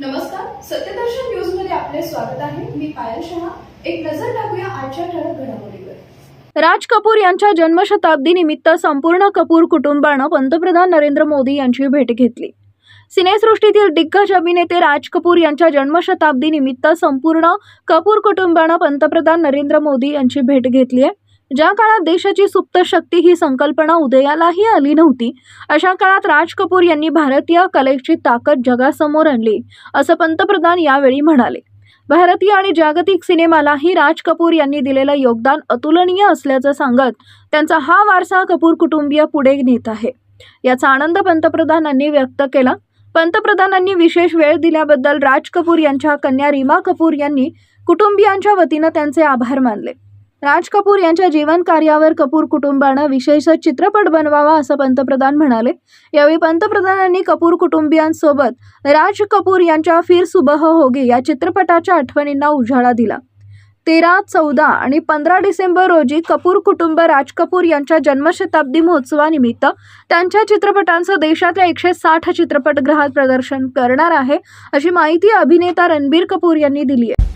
नमस्कार सत्यदर्शन न्यूजमध्ये आपले स्वागत आहे. मी पायल शहा. एक नजर टाकूया आजच्या ठळक घडामोडीवर. राज कपूर यांच्या जन्मशताब्दी निमित्त संपूर्ण कपूर कुटुंबानं पंतप्रधान नरेंद्र मोदी यांची भेट घेतली. सिनेसृष्टीतील दिग्गज अभिनेते राज कपूर यांच्या जन्मशताब्दी निमित्त संपूर्ण कपूर कुटुंबानं पंतप्रधान नरेंद्र मोदी यांची भेट घेतली आहे. ज्या काळात देशाची सुप्त शक्ती ही संकल्पना उदयालाही आली नव्हती अशा काळात राज कपूर यांनी भारतीय कलेची ताकद जगासमोर आणली असं पंतप्रधान यावेळी म्हणाले. भारतीय आणि जागतिक सिनेमालाही राज कपूर यांनी दिलेलं योगदान अतुलनीय असल्याचं सांगत त्यांचा हा वारसा कपूर कुटुंबीय पुढे नेत आहे. याचा आनंद पंतप्रधानांनी व्यक्त केला. पंतप्रधानांनी विशेष वेळ दिल्याबद्दल राज कपूर यांच्या कन्या रीमा कपूर यांनी कुटुंबियांच्या वतीनं त्यांचे आभार मानले. राज कपूर यांच्या जीवन कार्यावर कपूर कुटुंबानं विशेष चित्रपट बनवावा असं पंतप्रधान म्हणाले. यावेळी पंतप्रधानांनी कपूर कुटुंबियांसोबत राज कपूर यांच्या फिर सुबह होगी या चित्रपटाच्या आठवणींना उजाळा दिला. तेरा चौदा आणि पंधरा डिसेंबर रोजी कपूर कुटुंब राज कपूर यांच्या जन्मशताब्दी महोत्सवानिमित्त त्यांच्या चित्रपटांचं देशातल्या एकशे साठ चित्रपटगृहात प्रदर्शन करणार आहे अशी माहिती अभिनेता रणबीर कपूर यांनी दिली आहे.